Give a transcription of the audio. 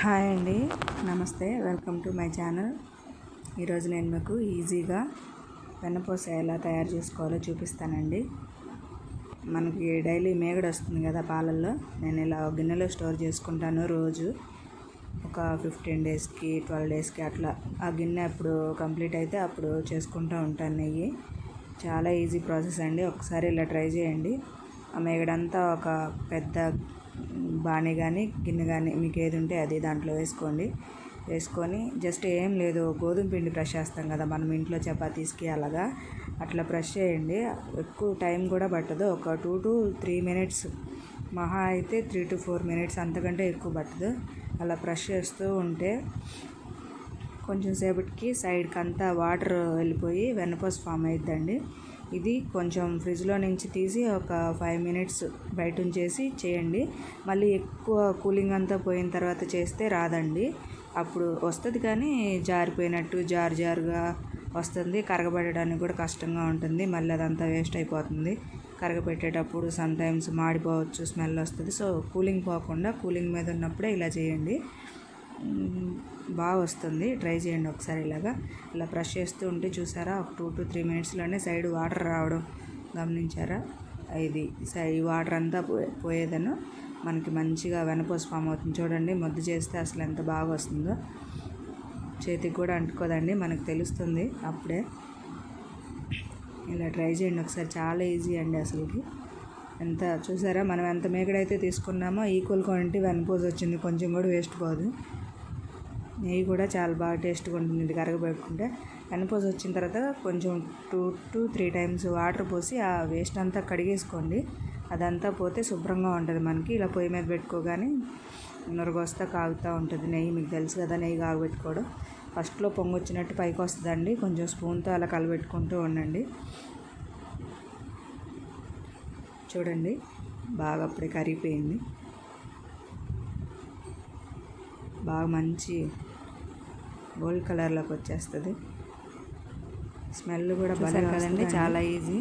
Hi అండి. నమస్తే. Welcome to my channel. ఈరోజు నేను మీకు ఈజీగా వెన్నపూస ఎలా తయారు చేసుకోవాలో చూపిస్తానండి. మనకి డైలీ మేగడ వస్తుంది కదా పాలల్లో. నేను ఇలా గిన్నెలో స్టోర్ చేసుకుంటాను రోజు. ఒక ఫిఫ్టీన్ డేస్కి ట్వెల్వ్ డేస్కి అట్లా. ఆ గిన్నె అప్పుడు కంప్లీట్ అయితే అప్పుడు చేసుకుంటూ ఉంటాను నెయ్యి. చాలా ఈజీ ప్రాసెస్ అండి. ఒకసారి ఇలా ట్రై చేయండి. ఆ మేగడంతా ఒక పెద్ద బాణీ కానీ గిన్నె కానీ మీకు ఏది ఉంటే అది దాంట్లో వేసుకోండి. వేసుకొని జస్ట్ ఏం లేదు గోధుమ పిండి బ్రష్ చేస్తాం కదా మనం ఇంట్లో చపాతీస్కి అలాగా. అట్లా బ్రష్ చేయండి. ఎక్కువ టైం కూడా పట్టదు. ఒక టూ టు త్రీ మినిట్స్ మహా అయితే త్రీ టు ఫోర్ మినిట్స్ అంతకంటే ఎక్కువ పట్టదు. అలా బ్రష్ చేస్తూ ఉంటే కొంచెం సేపటికి సైడ్కి అంతా వాటర్ వెళ్ళిపోయి వెనపస్ ఫామ్ అయిద్దండి. ఇది కొంచెం ఫ్రిడ్జ్లో నుంచి తీసి ఒక ఫైవ్ మినిట్స్ బయట ఉంచేసి చేయండి. మళ్ళీ ఎక్కువ కూలింగ్ అంతా పోయిన తర్వాత చేస్తే రాదండి. అప్పుడు వస్తుంది కానీ జారిపోయినట్టు జారు జారుగా వస్తుంది. కరగబెట్టడానికి కూడా కష్టంగా ఉంటుంది. మళ్ళీ అదంతా వేస్ట్ అయిపోతుంది. కరగబెట్టేటప్పుడు సమ్టైమ్స్ మాడిపోవచ్చు స్మెల్ వస్తుంది. సో కూలింగ్ పోకుండా కూలింగ్ మీద ఉన్నప్పుడే ఇలా చేయండి. బాగా వస్తుంది. ట్రై చేయండి ఒకసారి ఇలాగా. ఇలా బ్రష్ చేస్తూ ఉంటే చూసారా? ఒక టూ టు త్రీ మినిట్స్లోనే సైడ్ వాటర్ రావడం గమనించారా? ఇది ఈ వాటర్ అంతా పోయేదను మనకి మంచిగా వెనపోస్ ఫామ్ అవుతుంది. చూడండి ముద్ద చేస్తే అసలు ఎంత బాగా వస్తుందో. చేతికి కూడా అంటుకోదండి మనకు తెలుస్తుంది అప్పుడే. ఇలా ట్రై చేయండి ఒకసారి. చాలా ఈజీ అండి అసలుకి. ఎంత చూసారా? మనం ఎంత మేకడైతే తీసుకున్నామో ఈక్వల్ క్వాంటిటీ వెనపోజ్ వచ్చింది. కొంచెం కూడా వేస్ట్ పోదు. నెయ్యి కూడా చాలా బాగా టేస్ట్గా ఉంటుంది ఇది కరగబెట్టుకుంటే. వెనపోసి వచ్చిన తర్వాత కొంచెం two to three times water పోసి ఆ వేస్ట్ అంతా కడిగేసుకోండి. అదంతా పోతే శుభ్రంగా ఉంటుంది మనకి. ఇలా పొయ్యి మీద పెట్టుకోగానే నురగొస్తా కాగుతూ ఉంటుంది నెయ్యి. మీకు తెలుసు కదా నెయ్యి కాగబెట్టుకోవడం. ఫస్ట్లో పొంగు వచ్చినట్టు పైకి వస్తుందండి. కొంచెం స్పూన్తో అలా కలబెట్టుకుంటూ ఉండండి. చూడండి. బాగా అప్పుడే కరిగిపోయింది. బాగా మంచి గోల్డ్ కలర్లోకి వచ్చేస్తుంది. స్మెల్ కూడా బాగా కదండి చాలా ఈజీ.